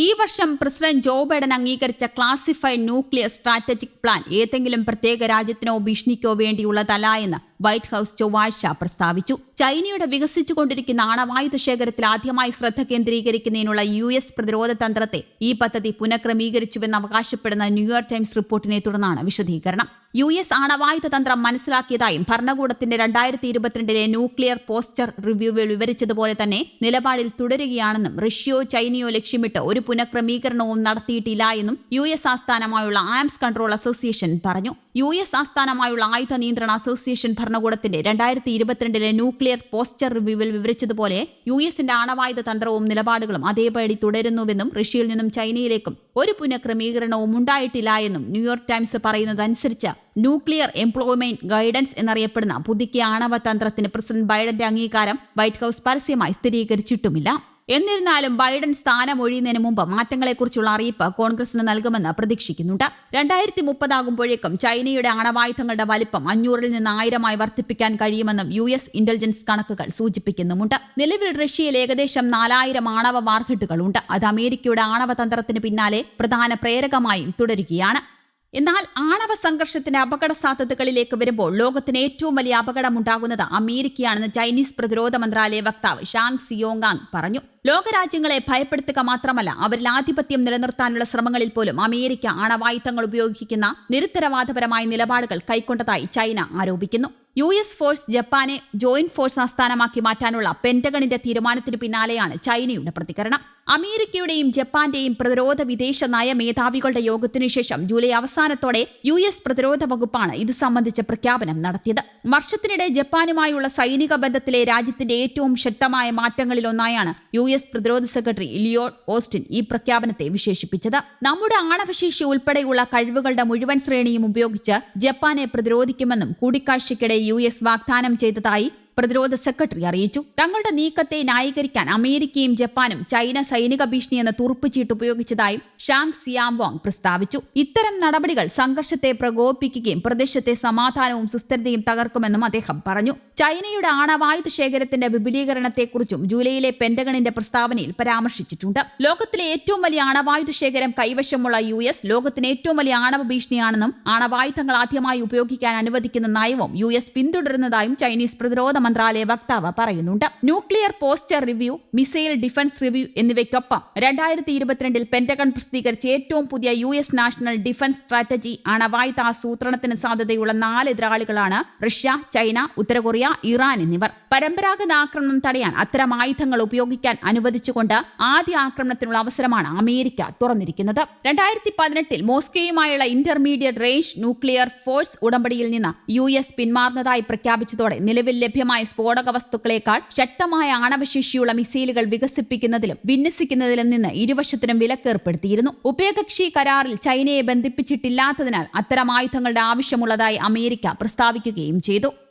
ഈ വർഷം president Joe Biden അംഗീകരിച്ച ക്ലാസിഫൈഡ് ന്യൂക്ലിയർ സ്ട്രാറ്റജിക് പ്ലാൻ ഏതെങ്കിലും പ്രത്യേക രാജ്യത്തിനോ ഭീഷണിക്കോ വേണ്ടിയുള്ളതല്ല എന്ന് വൈറ്റ് ഹൌസ് ചൊവ്വാഴ്ച പ്രസ്താവിച്ചു. ചൈനയുടെ വികസിച്ചുകൊണ്ടിരിക്കുന്ന ആണവായുധ ശേഖരത്തിൽ ആദ്യമായി ശ്രദ്ധ കേന്ദ്രീകരിക്കുന്നതിനുള്ള യു എസ് പ്രതിരോധ തന്ത്രത്തെ ഈ പദ്ധതി പുനഃക്രമീകരിച്ചുവെന്ന് അവകാശപ്പെടുന്ന ന്യൂയോർക്ക് ടൈംസ് റിപ്പോർട്ടിനെ തുടർന്നാണ് വിശദീകരണം. യു എസ് ആണവായുധ തന്ത്രം മനസ്സിലാക്കിയതായും ഭരണകൂടത്തിന്റെ രണ്ടായിരത്തി ഇരുപത്തിരണ്ടിലെ ന്യൂക്ലിയർ പോസ്റ്റർ റിവ്യൂവിൽ വിവരിച്ചതുപോലെ തന്നെ നിലപാടിൽ തുടരുകയാണെന്നും റഷ്യയോ ചൈനയോ ലക്ഷ്യമിട്ട് ഒരു പുനഃക്രമീകരണവും നടത്തിയിട്ടില്ല എന്നും യു എസ് ആസ്ഥാനമായുള്ള ആംസ് കൺട്രോൾ അസോസിയേഷൻ പറഞ്ഞു. യു എസ് ആസ്ഥാനമായുള്ള ആയുധ നിയന്ത്രണ അസോസിയേഷൻ ഭരണകൂടത്തിന്റെ രണ്ടായിരത്തി ഇരുപത്തിരണ്ടിലെ ന്യൂക്ലിയർ പോസ്റ്റർ റിവ്യൂവിൽ വിവരിച്ചതുപോലെ യു എസിന്റെ ആണവായുധ തന്ത്രവും നിലപാടുകളും അതേപടി തുടരുന്നുവെന്നും റഷ്യയിൽ നിന്നും ചൈനയിലേക്കും ഒരു പുനഃക്രമീകരണവും ഉണ്ടായിട്ടില്ല എന്നും ന്യൂയോർക്ക് ടൈംസ് പറയുന്നതനുസരിച്ച് ന്യൂക്ലിയർ എംപ്ലോയ്മെന്റ് ഗൈഡൻസ് എന്നറിയപ്പെടുന്ന പുതുക്കിയ ആണവ തന്ത്രത്തിന് പ്രസിഡന്റ് ബൈഡന്റെ അംഗീകാരം വൈറ്റ് ഹൌസ് പരസ്യമായി സ്ഥിരീകരിച്ചിട്ടുമില്ല. എന്നിരുന്നാലും ബൈഡൻ സ്ഥാനമൊഴിയുന്നതിന് മുമ്പ് മാറ്റങ്ങളെക്കുറിച്ചുള്ള അറിയിപ്പ് കോൺഗ്രസിന് നൽകുമെന്ന് പ്രതീക്ഷിക്കുന്നുണ്ട്. രണ്ടായിരത്തി മുപ്പതാകുമ്പോഴേക്കും ചൈനയുടെ ആണവായുധങ്ങളുടെ വലിപ്പം അഞ്ഞൂറിൽ നിന്ന് ആയിരമായി വർദ്ധിപ്പിക്കാൻ കഴിയുമെന്നും യു എസ് ഇന്റലിജൻസ് കണക്കുകൾ സൂചിപ്പിക്കുന്നുമുണ്ട്. നിലവിൽ റഷ്യയിൽ ഏകദേശം നാലായിരം ആണവ വാർഹിട്ടുകളുണ്ട് അത് അമേരിക്കയുടെ ആണവ തന്ത്രത്തിന് പിന്നാലെ പ്രധാന പ്രേരകമായും തുടരുകയാണ്. എന്നാൽ ആണവ സംഘർഷത്തിന്റെ അപകട സാധ്യതകളിലേക്ക് വരുമ്പോൾ ലോകത്തിന് ഏറ്റവും വലിയ അപകടമുണ്ടാകുന്നത് അമേരിക്കയാണെന്ന് ചൈനീസ് പ്രതിരോധ മന്ത്രാലയ വക്താവ് ഷാങ് സിയോങ്ങാങ് പറഞ്ഞു. ലോകരാജ്യങ്ങളെ ഭയപ്പെടുത്തുക മാത്രമല്ല അവരിൽ ആധിപത്യം നിലനിർത്താനുള്ള ശ്രമങ്ങളിൽ പോലും അമേരിക്ക ആണവായുധങ്ങൾ ഉപയോഗിക്കുന്ന നിരുത്തരവാദപരമായ നിലപാടുകൾ കൈക്കൊണ്ടതായി ചൈന ആരോപിക്കുന്നു. യു എസ് ഫോഴ്സ് ജപ്പാനെ ജോയിന്റ് ഫോഴ്സ് ആസ്ഥാനമാക്കി മാറ്റാനുള്ള പെന്റഗണിന്റെ തീരുമാനത്തിന് പിന്നാലെയാണ് ചൈനയുടെ പ്രതികരണം. അമേരിക്കയുടെയും ജപ്പാന്റെയും പ്രതിരോധ വിദേശ നയ മേധാവികളുടെ യോഗത്തിനു ശേഷം ജൂലൈ അവസാനത്തോടെ യു എസ് പ്രതിരോധ വകുപ്പാണ് ഇത് സംബന്ധിച്ച പ്രഖ്യാപനം നടത്തിയത്. വർഷത്തിനിടെ ജപ്പാനുമായുള്ള സൈനിക ബന്ധത്തിലെ രാജ്യത്തിന്റെ ഏറ്റവും ശക്തമായ മാറ്റങ്ങളിലൊന്നായാണ് യു എസ് പ്രതിരോധ സെക്രട്ടറി ലിയോൺ ഓസ്റ്റിൻ ഈ പ്രഖ്യാപനത്തെ വിശേഷിപ്പിച്ചത്. നമ്മുടെ ആണവശേഷി ഉൾപ്പെടെയുള്ള കഴിവുകളുടെ മുഴുവൻ ശ്രേണിയും ഉപയോഗിച്ച് ജപ്പാനെ പ്രതിരോധിക്കുമെന്നും കൂടിക്കാഴ്ചയ്ക്കിടെ യു എസ് വാഗ്ദാനം ചെയ്തതായി പ്രതിരോധ സെക്രട്ടറി അറിയിച്ചു. തങ്ങളുടെ നീക്കത്തെ ന്യായീകരിക്കാൻ അമേരിക്കയും ജപ്പാനും ചൈന സൈനിക ഭീഷണി എന്ന തുറുപ്പുചീട്ട് ഉപയോഗിച്ചതായും ഷാങ് സിയാംബോങ് പ്രസ്താവിച്ചു. ഇത്തരം നടപടികൾ സംഘർഷത്തെ പ്രകോപിപ്പിക്കുകയും പ്രദേശത്തെ സമാധാനവും സുസ്ഥിരതയും തകർക്കുമെന്നും അദ്ദേഹം പറഞ്ഞു. ചൈനയുടെ ആണവായുധ ശേഖരത്തിന്റെ വിപുലീകരണത്തെക്കുറിച്ചും ജൂലൈയിലെ പെന്റഗണിന്റെ പ്രസ്താവനയിൽ പരാമർശിച്ചിട്ടുണ്ട്. ലോകത്തിലെ ഏറ്റവും വലിയ ആണവായുധ ശേഖരം കൈവശമുള്ള യു എസ് ലോകത്തിന് ഏറ്റവും വലിയ ആണവ ഭീഷണിയാണെന്നും ആണവായുധങ്ങൾ ആദ്യമായി ഉപയോഗിക്കാൻ അനുവദിക്കുന്ന നയവും യു എസ് പിന്തുടരുന്നതായും ചൈനീസ് പ്രതിരോധ മന്ത്രാലയ വക്താവ് പറയുന്നുണ്ട്. Nuclear posture review missile defence review എന്നിവയ്ക്കൊപ്പം രണ്ടായിരത്തി ഇരുപത്തിരണ്ടിൽ പെന്റഗൺ പ്രസിദ്ധീകരിച്ച ഏറ്റവും പുതിയ U S national defence strategy ആണവായുധ ആസൂത്രണത്തിന് സാധ്യതയുള്ള നാല് എതിരാളികളാണ് റഷ്യ ചൈന ഉത്തര കൊറിയ ഇറാൻ എന്നിവർ. പരമ്പരാഗത ആക്രമണം തടയാൻ അത്തരം ആയുധങ്ങൾ ഉപയോഗിക്കാൻ അനുവദിച്ചുകൊണ്ട് ആദ്യ ആക്രമണത്തിനുള്ള അവസരമാണ് അമേരിക്ക തുറന്നിരിക്കുന്നത്. രണ്ടായിരത്തി പതിനെട്ടിൽ മോസ്കോയുമായുള്ള ഇന്റർമീഡിയറ്റ് റേഞ്ച് ന്യൂക്ലിയർ ഫോഴ്സ് ഉടമ്പടിയിൽ നിന്ന് യു എസ് പിന്മാറുന്നതായി പ്രഖ്യാപിച്ചതോടെ നിലവിൽ ലഭ്യമായ സ്ഫോടക വസ്തുക്കളേക്കാൾ ശക്തമായ ആണവശേഷിയുള്ള മിസൈലുകൾ വികസിപ്പിക്കുന്നതിലും വിന്യസിക്കുന്നതിലും നിന്ന് ഇരുവശത്തിനും വിലക്കേർപ്പെടുത്തിയിരുന്നു. ഉഭയകക്ഷി കരാറിൽ ചൈനയെ ബന്ധിപ്പിച്ചിട്ടില്ലാത്തതിനാൽ അത്തരം ആയുധങ്ങളുടെ ആവശ്യമുള്ളതായി അമേരിക്ക പ്രസ്താവിക്കുകയും ചെയ്തു.